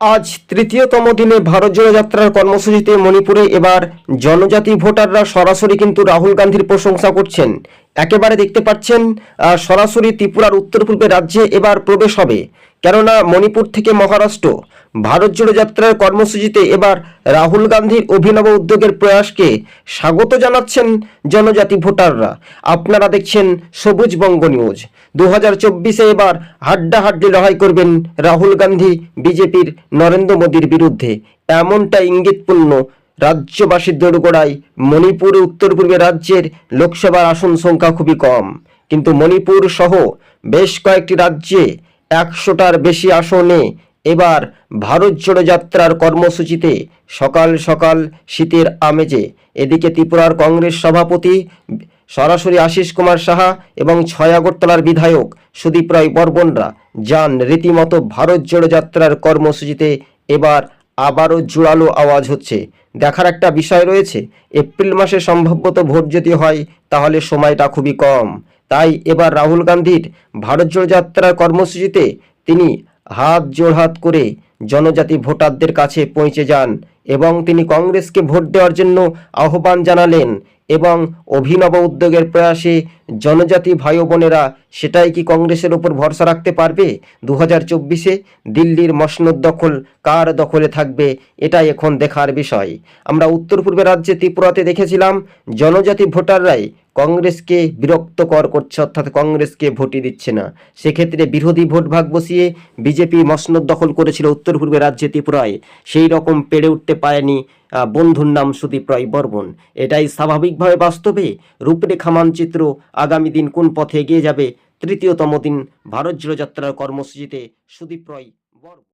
আজ তৃতীয়তম দিনে ভারত জোড়া যাত্রার কর্মসূচিতে মণিপুরে এবার জনজাতি ভোটাররা সরাসরি কিন্তু রাহুল গান্ধীর প্রশংসা করছেন। একেবারে দেখতে পাচ্ছেন সরাসরি ত্রিপুরার উত্তর পূর্বে রাজ্যে এবার প্রবেশ হবে। কেননা মণিপুর থেকে মহারাষ্ট্র। ভারত জোড়ো যাত্রার কর্মসূচিতে এবার রাহুল গান্ধীর অভিনব উদ্যোগের প্রয়াসকে স্বাগত জানাচ্ছেন জনজাতি ভোটাররা। আপনারা দেখছেন সবুজ বঙ্গ নিউজ। দু হাজার চব্বিশে এবার হাড্ডাহাড্ডি লড়াই করবেন রাহুল গান্ধী, বিজেপির নরেন্দ্র মোদীর বিরুদ্ধে। এমনটা ইঙ্গিতপূর্ণ রাজ্যবাসীর দোরগোড়ায় মণিপুর উত্তর পূর্বে রাজ্যের লোকসভার আসন সংখ্যা খুবই কম। কিন্তু মণিপুর সহ বেশ কয়েকটি রাজ্যে একশোটার বেশি আসনে এবার ভারত জোড়ো যাত্রার কর্মসূচিতে সকাল সকাল শীতের আমেজে। এদিকে ত্রিপুরার কংগ্রেস সভাপতি সরাসরি আশিস কুমার সাহা এবং ছয় আগরতলার বিধায়ক সুদীপ রায় বর্মনরা যান। রীতিমতো ভারত জোড়ো যাত্রার কর্মসূচিতে এবার আবারও জোরালো আওয়াজ হচ্ছে। দেখার একটা বিষয় রয়েছে, এপ্রিল মাসে সম্ভবত ভোট যদি হয়, তাহলে সময়টা খুবই কম। তাই এবার রাহুল গান্ধীর ভারত জোড় যাত্রার কর্মসূচিতে তিনি হাত জোড় হাত করে জনজাতি ভোটারদের কাছে পৌঁছে যান। এবং তিনি কংগ্রেসকে ভোট দেওয়ার জন্য আহ্বান জানালেন এবং অভিনব উদ্যোগের প্রয়াসে জনজাতি ভাই বোনেরা সেটাই কি কংগ্রেসের ওপর ভরসা রাখতে পারবে? দু হাজার চব্বিশে দিল্লির মসনদ দখল কার দখলে থাকবে? এটাই এখন দেখার বিষয়। আমরা উত্তর পূর্বে রাজ্যে ত্রিপুরাতে দেখেছিলাম, জনজাতি ভোটাররাই কংগ্রেসকে বিরক্তকর করছে অর্থাৎ কংগ্রেসকে ভোটই দিচ্ছে না। সেক্ষেত্রে বিরোধী ভোট ভাগ বসিয়ে বিজেপি মসনদ দখল করেছিল উত্তর পূর্বে রাজ্যে ত্রিপুরায়। সেই রকম পেরে উঠতে আহ, বন্ধুর নাম সুদীপ রায় বর্মন। এটাই স্বাভাবিকভাবে বাস্তবে রূপরেখা মানচিত্র আগামী দিন কোন পথে এগিয়ে যাবে তৃতীয়তম দিন ভারত জোড়ো যাত্রার কর্মসূচিতে সুদীপ রায় বর্মন।